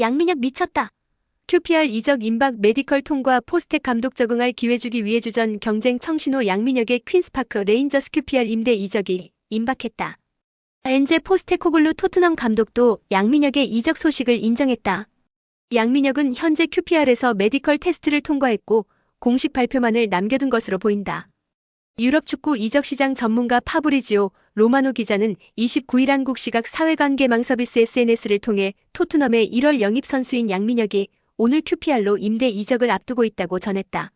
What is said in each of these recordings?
양민혁 미쳤다. QPR 이적 임박 메디컬 통과 포스텍 감독 적응할 기회 주기 위해 주전 경쟁 청신호 양민혁의 퀸스파크 레인저스 QPR 임대 이적이 임박했다. 엔제 포스테코글루 토트넘 감독도 양민혁의 이적 소식을 인정했다. 양민혁은 현재 QPR에서 메디컬 테스트를 통과했고 공식 발표만을 남겨둔 것으로 보인다. 유럽 축구 이적 시장 전문가 파브리지오 로마노 기자는 29일 한국 시각 사회관계망 서비스 SNS를 통해 토트넘의 1월 영입 선수인 양민혁이 오늘 QPR로 임대 이적을 앞두고 있다고 전했다.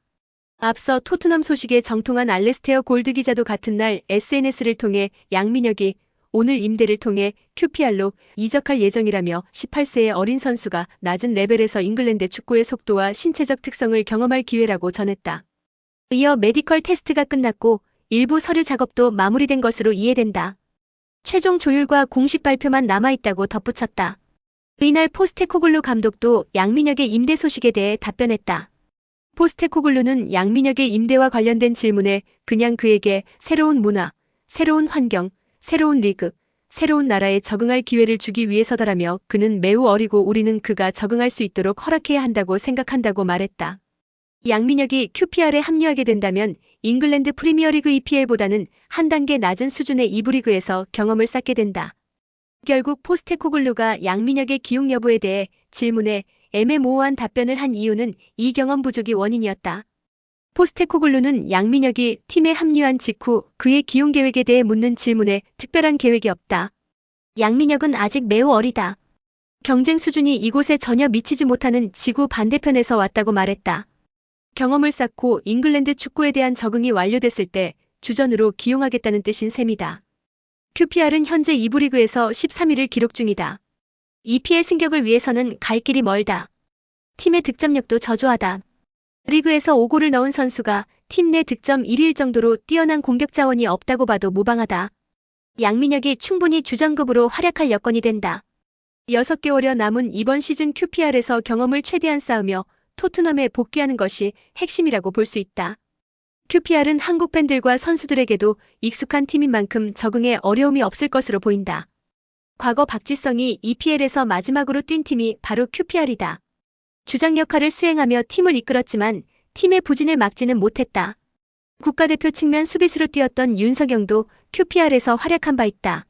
앞서 토트넘 소식에 정통한 알레스테어 골드 기자도 같은 날 SNS를 통해 양민혁이 오늘 임대를 통해 QPR로 이적할 예정이라며 18세의 어린 선수가 낮은 레벨에서 잉글랜드 축구의 속도와 신체적 특성을 경험할 기회라고 전했다. 이어 메디컬 테스트가 끝났고 일부 서류 작업도 마무리된 것으로 이해된다. 최종 조율과 공식 발표만 남아있다고 덧붙였다. 이날 포스테코글루 감독도 양민혁의 임대 소식에 대해 답변했다. 포스테코글루는 양민혁의 임대와 관련된 질문에 그냥 그에게 새로운 문화, 새로운 환경, 새로운 리그, 새로운 나라에 적응할 기회를 주기 위해서다라며 그는 매우 어리고 우리는 그가 적응할 수 있도록 허락해야 한다고 생각한다고 말했다. 양민혁이 QPR에 합류하게 된다면 잉글랜드 프리미어리그 EPL보다는 한 단계 낮은 수준의 2부 리그에서 경험을 쌓게 된다. 결국 포스테코글루가 양민혁의 기용 여부에 대해 질문에 애매모호한 답변을 한 이유는 이 경험 부족이 원인이었다. 포스테코글루는 양민혁이 팀에 합류한 직후 그의 기용 계획에 대해 묻는 질문에 특별한 계획이 없다. 양민혁은 아직 매우 어리다. 경쟁 수준이 이곳에 전혀 미치지 못하는 지구 반대편에서 왔다고 말했다. 경험을 쌓고 잉글랜드 축구에 대한 적응이 완료됐을 때 주전으로 기용하겠다는 뜻인 셈이다. QPR은 현재 2부 리그에서 13위를 기록 중이다. EPL 승격을 위해서는 갈 길이 멀다. 팀의 득점력도 저조하다. 리그에서 5골을 넣은 선수가 팀 내 득점 1위일 정도로 뛰어난 공격 자원이 없다고 봐도 무방하다. 양민혁이 충분히 주전급으로 활약할 여건이 된다. 6개월여 남은 이번 시즌 QPR에서 경험을 최대한 쌓으며 토트넘에 복귀하는 것이 핵심이라고 볼 수 있다. QPR은 한국 팬들과 선수들에게도 익숙한 팀인 만큼 적응에 어려움이 없을 것으로 보인다. 과거 박지성이 EPL에서 마지막으로 뛴 팀이 바로 QPR이다. 주장 역할을 수행하며 팀을 이끌었지만 팀의 부진을 막지는 못했다. 국가대표 측면 수비수로 뛰었던 윤석영도 QPR에서 활약한 바 있다.